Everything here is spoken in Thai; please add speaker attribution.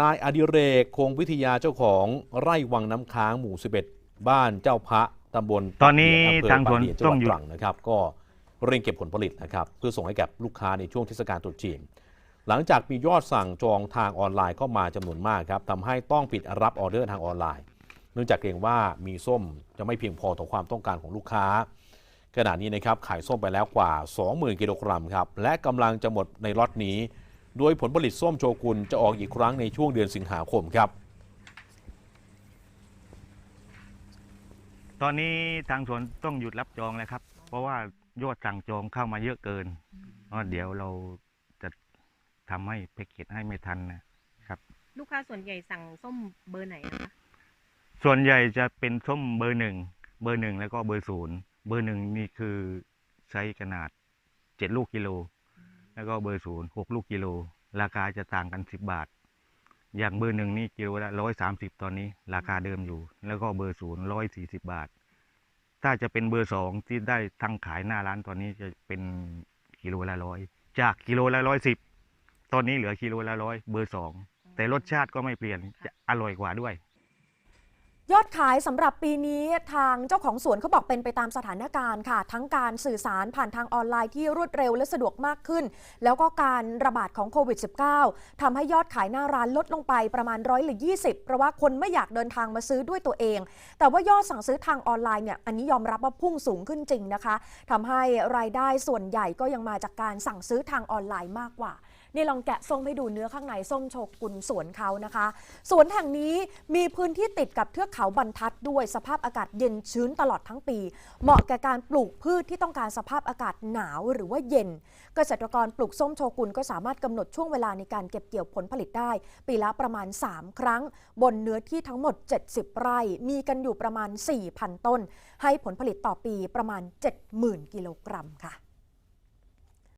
Speaker 1: นายอดิเรกคงวิทยาเจ้าของไร่วังน้ำค้างหมู่ 11 บ้านเจ้าพระตำบล
Speaker 2: ตอนนี้
Speaker 1: ปกเยอำเภอ
Speaker 2: ทางสวน
Speaker 1: ปกเยจังห
Speaker 2: ต้
Speaker 1: วั
Speaker 2: อง
Speaker 1: ด
Speaker 2: หยุด
Speaker 1: ตรังนะครับ ก็เร่งเก็บผลผลิตนะครับ เพื่อส่งให้กับลูกค้าในช่วงเทศกาลตรุษจีน หลังจากมียอดสั่งจองทางออนไลน์เข้ามาจำนวนมากครับทำให้ต้องปิดรับออเดอร์ทางออนไลน์ เนื่องจากเกรงว่ามีส้มจะไม่เพียงพอต่อความต้องการของลูกค้า ขณะนี้นะครับขายส้มไปแล้วกว่า 20,000 กิโลกรัมครับและกำลังจะหมดในล็อตนี้ โดยผลผลิตส้มโชกุนจะออกอีกครั้งในช่วงเดือนสิงหาคมครับ
Speaker 2: ตอนนี้ทางสวนต้องหยุดรับจองแล้วครับ เพราะว่ายอดสั่งจองเข้ามาเยอะเกินเพราะเดี๋ยวเราจะทำให้แพ็กเกจให้ไม่ทันนะครับ
Speaker 3: ลูกค้าส่วนใหญ่สั่งส้มเบอร์ไหนอะคะ
Speaker 2: ส่วนใหญ่จะเป็นส้มเบอร์หนึ่ง เบอร์หนึ่งแล้วก็เบอร์ศูนย์ เบอร์หนึ่งนี่คือใช้ขนาดเจ็ดลูกกิโล แล้วก็เบอร์ศูนย์หกลูกกิโล ราคาจะต่างกันสิบบาท อย่างเบอร์หนึ่งนี่กิโลละร้อยสามสิบตอนนี้ ราคาเดิมอยู่ แล้วก็เบอร์ศูนย์ร้อยสี่สิบบาท ถ้าจะเป็นเบอร์สองที่ได้ทั้งขายหน้าร้านตอนนี้จะเป็นกิโลละร้อยจากกิโลละร้อยสิบตอนนี้เหลือกิโลละร้อยเบอร์สองแต่รสชาติก็ไม่เปลี่ยนจะอร่อยกว่าด้วย
Speaker 4: ยอดขายสำหรับปีนี้ทางเจ้าของสวนเขาบอกเป็นไปตามสถานการณ์ค่ะ ทั้งการสื่อสารผ่านทางออนไลน์ที่รวดเร็วและสะดวกมากขึ้น แล้วก็การระบาดของโควิด -19 ทำให้ยอดขายหน้าร้านลดลงไปประมาณร้อยละ20 เพราะว่าคนไม่อยากเดินทางมาซื้อด้วยตัวเอง แต่ว่ายอดสั่งซื้อทางออนไลน์เนี่ยอันนี้ยอมรับว่าพุ่งสูงขึ้นจริงนะคะทำให้รายได้ส่วนใหญ่ก็ยังมาจากการสั่งซื้อทางออนไลน์มากกว่า นี่ลองแกะส้มให้ดูเนื้อข้างในส้มโชกุนสวนเขานะคะ สวนแห่งนี้มีพื้นที่ติดกับเทือกเขาบรรทัดด้วยสภาพอากาศเย็นชื้นตลอดทั้งปี เหมาะแก่การปลูกพืชที่ต้องการสภาพอากาศหนาวหรือว่าเย็น เกษตรกรปลูกส้มโชกุนก็สามารถกำหนดช่วงเวลาในการเก็บเกี่ยวผลผลิตได้ ปีละประมาณ 3 ครั้ง บนเนื้อที่ทั้งหมด 70 ไร่ มีกันอยู่ประมาณ 4,000 ต้น ให้ผลผลิตต่อปีประมาณ 70,000 กิโลกรัมค่ะ